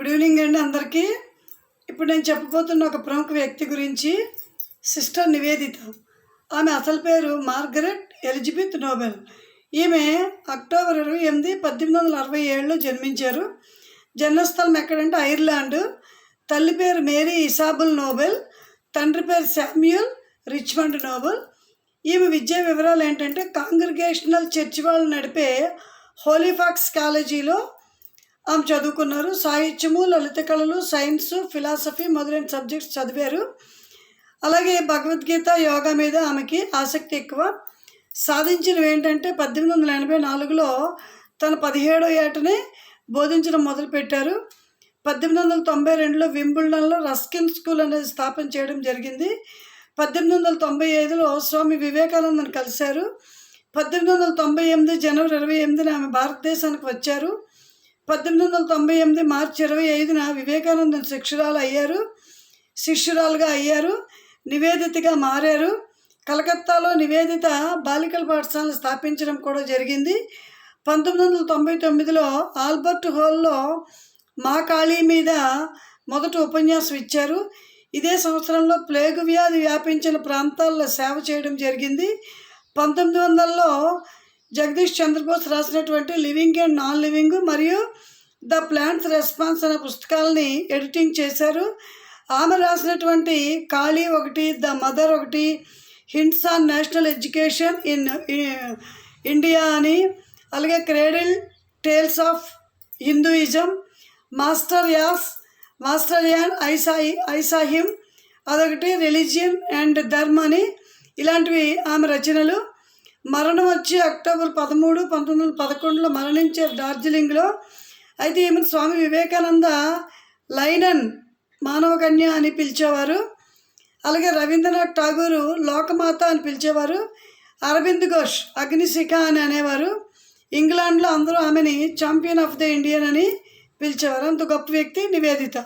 Good evening అండి అందరికీ. ఇప్పుడు నేను చెప్పబోతున్న ఒక ప్రముఖ వ్యక్తి గురించి సిస్టర్ నివేదిత. ఆమె అసలు పేరు మార్గరెట్ ఎలిజబెత్ నోబెల్. ఈమె అక్టోబర్ ఇరవై ఎనిమిది పద్దెనిమిది వందల అరవై ఏడులో జన్మించారు. జన్మస్థలం ఎక్కడంటే ఐర్లాండ్. తల్లి పేరు మేరీ ఇసాబుల్ నోబెల్. తండ్రి పేరు శామ్యూల్ రిచ్మండ్ నోబెల్. ఈమె విద్యా వివరాలు ఏంటంటే కాంగ్రిగేషనల్ చర్చ్ వాళ్ళు నడిపే హోలీఫాక్స్ కాలేజీలో ఆమె చదువుకున్నారు. సాహిత్యము లలిత కళలు సైన్స్ ఫిలాసఫీ మొదలైన సబ్జెక్ట్స్ చదివారు. అలాగే భగవద్గీత యోగా మీద ఆమెకి ఆసక్తి ఎక్కువ. సాధించినవి ఏంటంటే పద్దెనిమిది వందల ఎనభై నాలుగులో తన పదిహేడో ఏటనే బోధించడం మొదలుపెట్టారు. పద్దెనిమిది వందల తొంభై రెండులో వింబుల్డన్లో రస్కిన్ స్కూల్ అనేది స్థాపన చేయడం జరిగింది. పద్దెనిమిది వందల తొంభై ఐదులో స్వామి వివేకానందను కలిశారు. పద్దెనిమిది వందల తొంభై ఎనిమిది జనవరి ఇరవై ఎనిమిదిన ఆమె భారతదేశానికి వచ్చారు. పద్దెనిమిది వందల తొంభై ఎనిమిది మార్చి ఇరవై ఐదున వివేకానందన్ శిక్షురాలు అయ్యారు. శిష్యురాలుగా అయ్యారు. నివేదితగా మారారు. కలకత్తాలో నివేదిత బాలికల పాఠశాలను స్థాపించడం కూడా జరిగింది. పంతొమ్మిది వందల తొంభై తొమ్మిదిలో ఆల్బర్ట్ హాల్లో మా కాళీ మీద మొదట ఉపన్యాసం ఇచ్చారు. ఇదే సంవత్సరంలో ప్లేగు వ్యాధి వ్యాపించిన ప్రాంతాల్లో సేవ చేయడం జరిగింది. పంతొమ్మిది వందలలో జగదీష్ చంద్రబోస్ రాసినటువంటి లివింగ్ అండ్ నాన్ లివింగ్ మరియు ద ప్లాంట్స్ రెస్పాన్స్ అనే పుస్తకాలని ఎడిటింగ్ చేశారు. ఆమె రాసినటువంటి కాళీ ఒకటి ద మదర్ ఒకటి hints on national education in India అని అలాగే cradle tales of Hinduism master as master an ఐసాయి I saw him అదొకటి రిలీజియన్ అండ్ ధర్మ్ అని ఇలాంటివి ఆమె రచనలు. మరణం వచ్చి అక్టోబర్ పదమూడు పంతొమ్మిది వందల పదకొండులో మరణించారు డార్జిలింగ్లో అయితే ఈమె స్వామి వివేకానంద లైనన్ మానవకన్య అని పిలిచేవారు. అలాగే రవీంద్రనాథ్ ఠాగూరు లోకమాత అని పిలిచేవారు. అరవింద్ ఘోష్ అగ్నిశిఖ అని అనేవారు. ఇంగ్లాండ్లో అందరూ ఆమెని ఛాంపియన్ ఆఫ్ ద ఇండియన్ అని పిలిచేవారు. అంత గొప్ప వ్యక్తి నివేదిత.